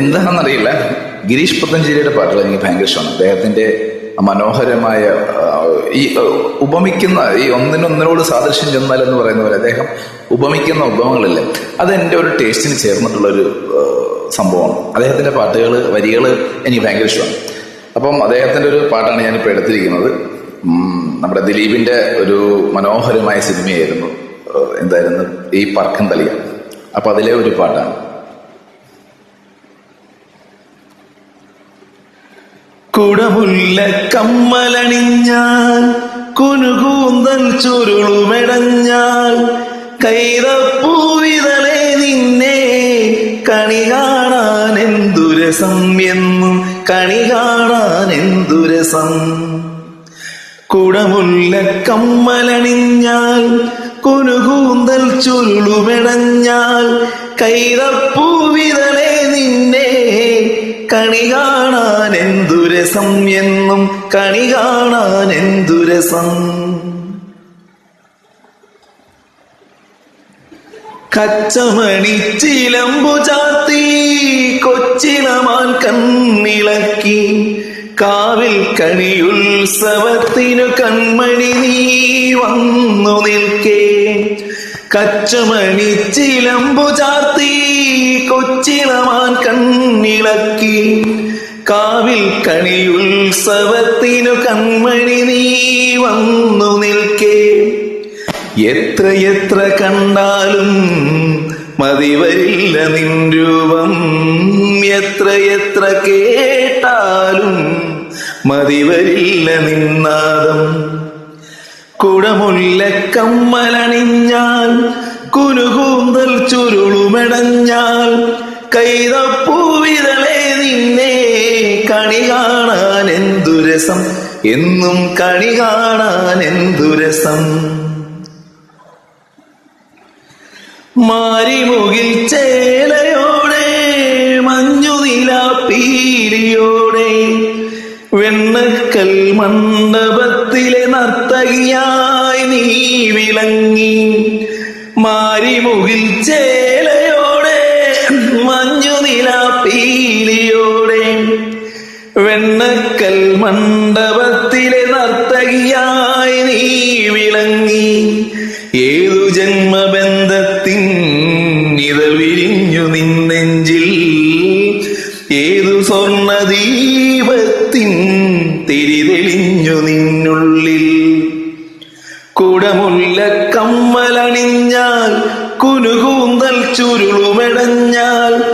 എന്താണെന്നറിയില്ല. ഗിരീഷ് പത്തഞ്ചേരിയുടെ പാട്ടുകൾ എനിക്ക് ഭയങ്കര ഇഷ്ടമാണ്. അദ്ദേഹത്തിന്റെ മനോഹരമായ ഈ ഉപമിക്കുന്ന ഈ ഒന്നിനൊന്നിനോട് സാദൃശ്യം ചെന്നാൽ എന്ന് പറയുന്ന പോലെ അദ്ദേഹം ഉപമിക്കുന്ന ഉപമങ്ങളില്ലേ അത് എന്റെ ഒരു ടേസ്റ്റിന് ചേർന്നിട്ടുള്ള ഒരു സംഭവമാണ്. അദ്ദേഹത്തിന്റെ പാട്ടുകൾ വരികൾ എനിക്ക് ഭയങ്കര ഇഷ്ടമാണ്. അപ്പം അദ്ദേഹത്തിന്റെ ഒരു പാട്ടാണ് ഞാനിപ്പോൾ എടുത്തിരിക്കുന്നത്. നമ്മുടെ ദിലീപിന്റെ ഒരു മനോഹരമായ സിനിമയായിരുന്നു എന്തായിരുന്നു? ഈ പറക്കം തലിയ അപ്പൊ അതിലെ ഒരു പാട്ടാണ്. കുടമുല്ല കമ്മലണിഞ്ഞാൽ കുനുകൂന്തൽ ചുരുളുമെടഞ്ഞാൽ കൈതപ്പൂവിതളെ നിന്നെ കണി കാണാൻ എന്തുരസം എന്നും കണി കാണാൻ എന്തുരസം കുടമുല്ല കമ്മലണിഞ്ഞാൽ കുനുകൂന്തൽ ചുരുളുമെടഞ്ഞാൽ കൈതപ്പൂവിതളെ നിന്നെ കണി കാണാൻ എന്തുരസം എന്നും കണി കാണാൻ എന്തുരസം കച്ചമണി ചിലമ്പു ചാത്തി കൊച്ചിലമാൻ കണ്ണിളക്കി. കാവിൽ കണിയുത്സവത്തിനു കൺമണി നീ വന്നു നിൽക്കേ. കച്ചമണി ചിലമ്പു ചാത്തി കൊച്ചിലമാൻ കണ്ണിളക്കി. കാവിൽ കണിയുത്സവത്തിനു കൺമണി നീ വന്നു നിൽക്കേ. എത്രയെത്ര എത്ര കണ്ടാലും മതിവരില്ല നിൻ രൂപം. കേട്ടാലും മതിവരില്ല നിന്നാദം കുടമുല്ല കമ്മലണിഞ്ഞാൽ കുനുകൂന്തൽ ചുരുളുമടഞ്ഞാൽ കൈതപ്പൂവിതളെ നിന്നെ കണി കാണാൻ എന്തുരസം? എന്നും കണി കാണാൻ എന്തുരസം? മാരിമുകിൽ ചേലയോടെ മഞ്ഞുനില പീലിയോടെ വെണ്ണക്കൽ മണ്ഡപത്തിലെ നർത്തകിയായി നീ വിളങ്ങി. മാരിമുകിൽ ചേലയോടെ മഞ്ഞുനില പീലിയോടെ വെണ്ണക്കൽ മണ്ഡപത്തിലെ നർത്തകിയായി നീ വിളങ്ങി. ഏതു ജന്മബന്ധത്തിൻ ഇതൾ വിരിഞ്ഞു നിന്നെഞ്ചിൽ ഏതു സ്വർണദീപത്തിൻ തിരിതെളിഞ്ഞു നിന്നുള്ളിൽ. കുടമുല്ല കമ്മലണിഞ്ഞാൽ കുനുകു